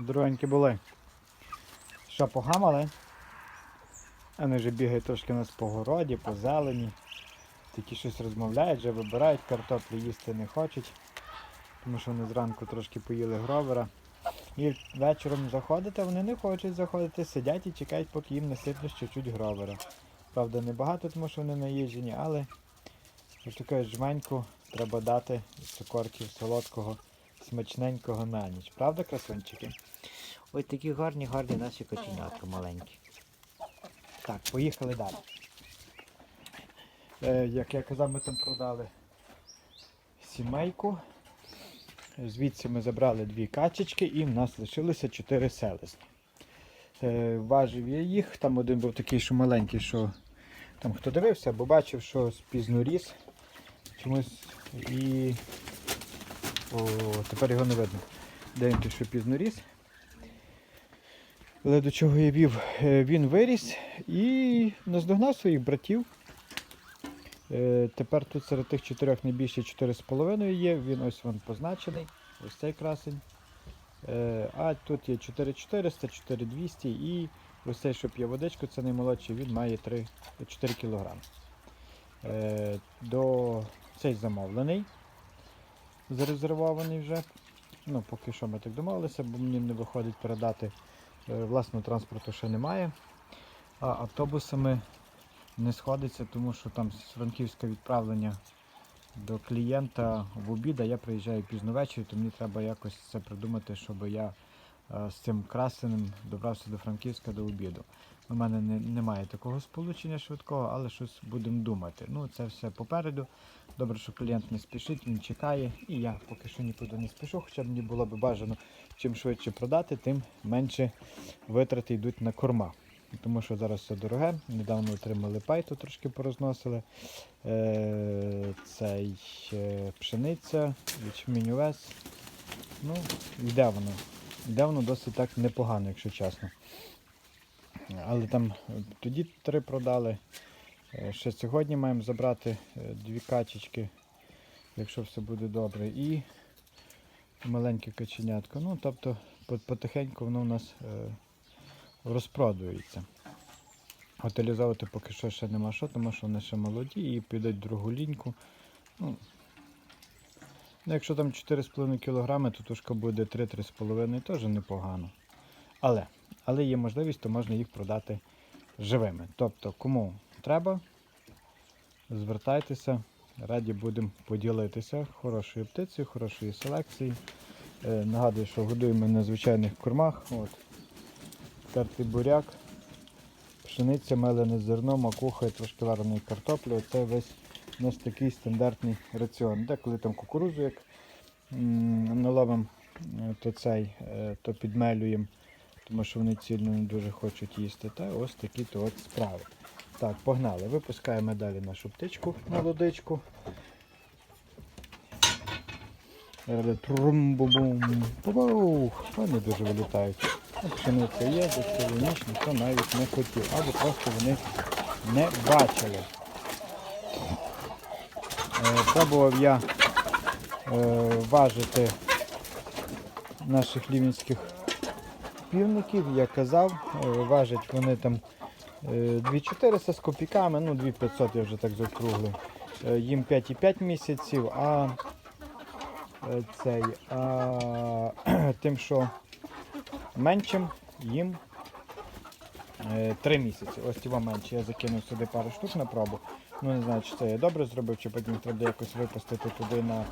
Здоровенькі були. Що, погамали? Вони вже бігають трошки у нас по городі, по зелені. Такі щось розмовляють, вже вибирають, картоплі їсти не хочуть. Тому що вони зранку трошки поїли гровера. І вечором заходити, вони не хочуть заходити, сидять і чекають, поки їм насиплять чуть-чуть гровера. Правда, небагато, тому що вони наїжджені, але ось таку жменьку треба дати цукорків солодкого, смачненького на ніч. Правда, красунчики? Ось такі гарні, гарні наші коченятка маленькі. Так, поїхали далі. Е, як я казав, ми там продали сімейку. Звідси ми забрали дві качечки і в нас лишилося чотири селезні. Е, важив я їх, там один був такий, що маленький, що там хто дивився, бо бачив, що спізно ріс. Чомусь і. О, тепер його не видно. Де що пізно ріс. Але до чого я вів, Е, він виріс і наздогнав своїх братів. Е, Тепер тут серед тих чотирьох найбільше 4,5 є. Він ось він позначений. Ось цей красень. Е, А тут є 4400, 4200 і ось цей, що п'є водичку, це наймолодший, він має 3, 4 кг. До цей замовлений, зарезервований вже. Ну, поки що ми так домовилися, бо мені не виходить передати Е, Власного транспорту ще немає. А автобусами не сходиться, тому що там з Франківська відправлення до клієнта в обід, я приїжджаю пізно ввечері, то мені треба якось це придумати, щоб я з цим красеним добрався до Франківська до обіду. У мене не, немає такого сполучення швидкого, але щось будемо думати. Ну, це все попереду. Добре, що клієнт не спішить, він чекає, і я поки що нікуди не спішу, хоча мені було б бажано чим швидше продати, тим менше витрати йдуть на корма. Тому що зараз все дороге. Недавно отримали пайту, трошки порозносили. Е, цей е, пшениця, увес. Ну, йде воно. Йде досить так непогано, якщо чесно. Але там е, тоді три продали. Е, Ще сьогодні маємо забрати е, дві качечки, якщо все буде добре. І маленьке каченятко. Ну, тобто потихеньку воно у нас розпродується. Утилізовувати поки що ще нема що, тому що вони ще молоді і підуть в другу ліньку. Ну, якщо там 4,5 кг, то тушка буде 3-3,5 теж непогано. Але, але є можливість, то можна їх продати живими. Тобто, кому треба, звертайтеся, раді будемо поділитися хорошою птицею, хорошою селекцією. Е, нагадую, що годуємо на звичайних кормах. От. Тертий буряк, пшениця, мелене зерно, макуха і трошки вареної картоплі. Оце весь у нас такий стандартний раціон. Деколи там кукурузу, як наловимо, е, то цей, е, то підмелюємо, тому що вони цільно не дуже хочуть їсти. Та ось такі то от справи. Так, погнали. Випускаємо далі нашу птичку молодичку. Зараз Вони дуже вилітають. Пшениця є, за цілу ніч ніхто навіть не хотів, або просто вони не бачили. Е, Пробував я е, важити наших лівінських півників, я казав, е, важать вони там е, 2400 з копійками, ну 2500 я вже так заокруглив. Е, Їм 5,5 місяців, а цей, а, тим, що меншим, їм 3 місяці. Ось ті менші. Я закинув сюди пару штук на пробу. Ну не знаю, чи це я добре зробив, чи потім треба якось випустити туди на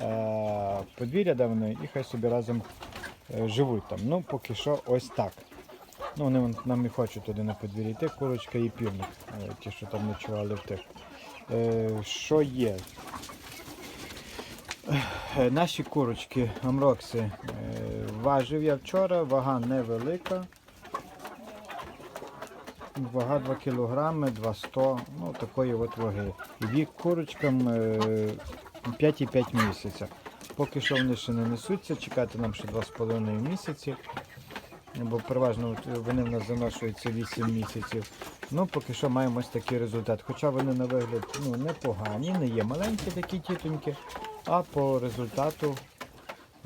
е, подвір'я, де вони, і хай собі разом е, живуть там. Ну, поки що ось так. Ну, вони нам і хочуть туди на подвір'я йти, курочка і півник, е, ті, що там ночували в тих. Е, що є? Е, Наші курочки амрокси е, важив я вчора, вага невелика. Вага 2 кг, 200, ну такої от ваги. Вік курочкам е, 5,5 місяця. Поки що вони ще не несуться, чекати нам ще 2,5 місяці. Бо переважно вони в нас заношуються 8 місяців. Ну, поки що маємо ось такий результат. Хоча вони на вигляд ну, непогані, не є маленькі такі тітоньки, а по результату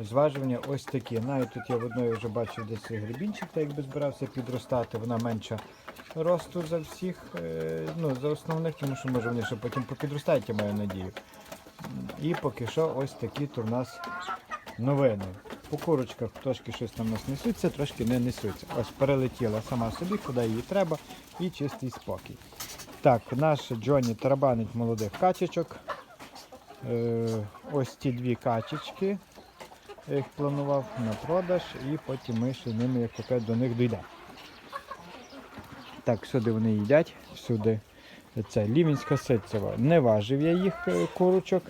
Зважування ось такі. Навіть тут я в одної вже бачив десь гребінчик, так якби збирався підростати, вона менша росту за всіх, е, ну, за основних, тому що може вони ще потім попідростають, я маю надію. І поки що ось такі то в нас новини. По курочках трошки щось там у нас несуться, трошки не несуться. Ось перелетіла сама собі, куди їй треба, і чистий спокій. Так, наш Джонні тарабанить молодих качечок. Е, ось ті дві качечки. Їх планував на продаж і потім ми ще ними, як таке, до них дійдемо. Так, всюди вони їдять, всюди це лівінська ситцева. Не важив я їх е, курочок,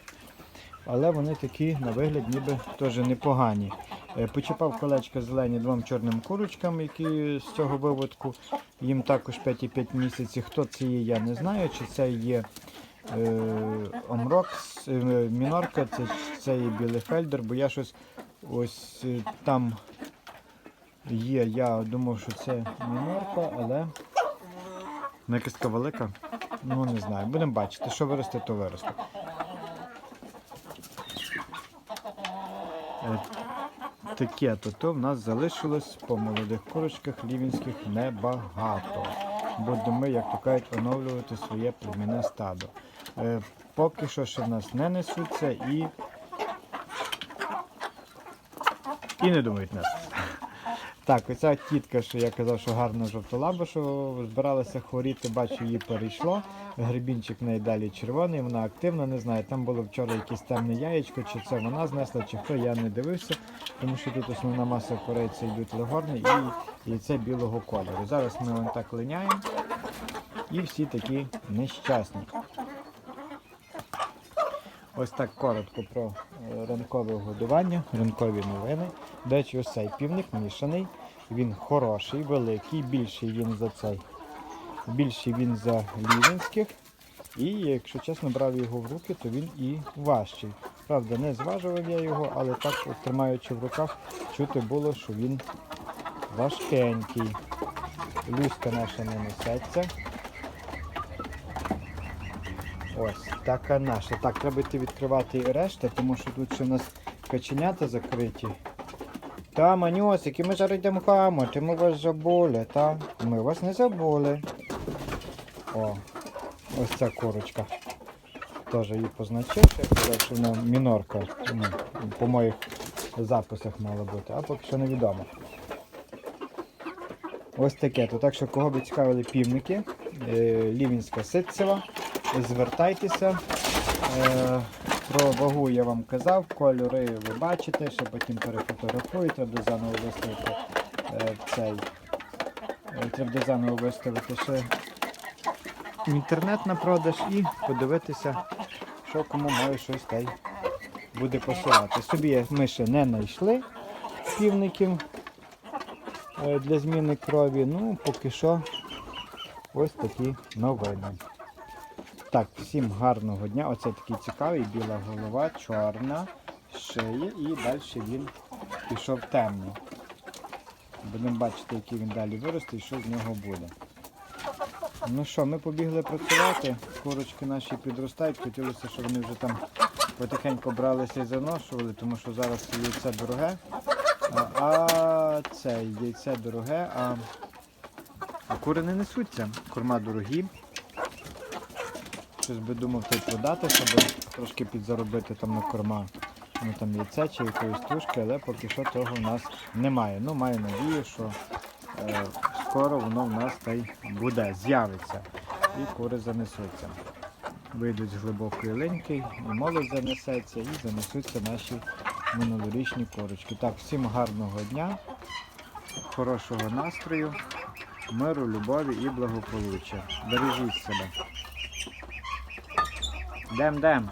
але вони такі на вигляд ніби теж непогані. Е, Почіпав колечка зелені двом чорним курочкам, які з цього виводку. Їм також 5,5 місяців. Хто це є, я не знаю. Чи це є е, Омрокс, е, Мінорка, це, це є Білефельдер, бо я щось ось е, там є. Я думав, що це Мінорка, але вона якась велика. Ну не знаю. Будемо бачити, що виросте, то виросте. Е, Таке то, то в нас залишилось по молодих курочках лівінських небагато. Будемо як то кажуть, оновлювати своє племінне стадо. Е, поки що ще в нас не несуться і. І не думають нас. Так, оця тітка, що я казав, що гарна жовтолаба, що збиралася хворіти, бачу, її перейшло. Гребінчик в неї далі червоний, вона активна, не знаю. Там було вчора якесь темне яєчко, чи це вона знесла, чи хто, я не дивився, тому що тут основна маса курей йдуть легорни і яйце білого кольору. Зараз ми вон так линяємо і всі такі нещасні. Ось так коротко про е, ранкове годування, ранкові новини. До речі, ось цей півник мішаний. Він хороший, великий, більший він за цей. Більший він за лівінських. І якщо чесно брав його в руки, то він і важчий. Правда, не зважував я його, але так, тримаючи в руках, чути було, що він важкенький. Люська наша не несеться. Ось, така наша. Так, треба йти відкривати і решта, тому що тут ще в нас каченята закриті. Та, манюсики, ми зараз йдемо хамати, ми вас забули, та? Ми вас не забули. О, ось ця курочка. Теж її позначив, я казав, що вона мінорка. Ну, по моїх записах мала бути, а поки що невідомо. Ось таке. То так що кого би цікавили півники, е, лівінська ситцева, звертайтеся. Е, Про вагу я вам казав, кольори ви бачите, ще потім перефотографуєте, треба заново виставити е, цей. е, Треба заново виставити ще інтернет на продаж і подивитися, що кому має щось та й буде посилати. Собі ми ще не знайшли півників е, для зміни крові. Ну, поки що ось такі новини. Так, всім гарного дня. Оце такий цікавий, біла голова, чорна, шия і далі він пішов темний. Будемо бачити, який він далі виросте і що з нього буде. Ну що, ми побігли працювати. Курочки наші підростають. Хотілося, щоб вони вже там потихеньку бралися і заношували, тому що зараз яйце дороге. А, а це яйце дороге, а, а кури не несуться. Корма дорогі. Щось би думав тут продати, щоб трошки підзаробити там на корма. Ну там яйця чи якоїсь тушки, але поки що того в нас немає. Ну, маю надію, що е, скоро воно в нас та й буде, з'явиться. І кури занесуться. Вийдуть з глибокої линьки, і молодь занесеться, і занесуться наші минулорічні корочки. Так, всім гарного дня, хорошого настрою, миру, любові і благополуччя. Бережіть себе. Дем-дем.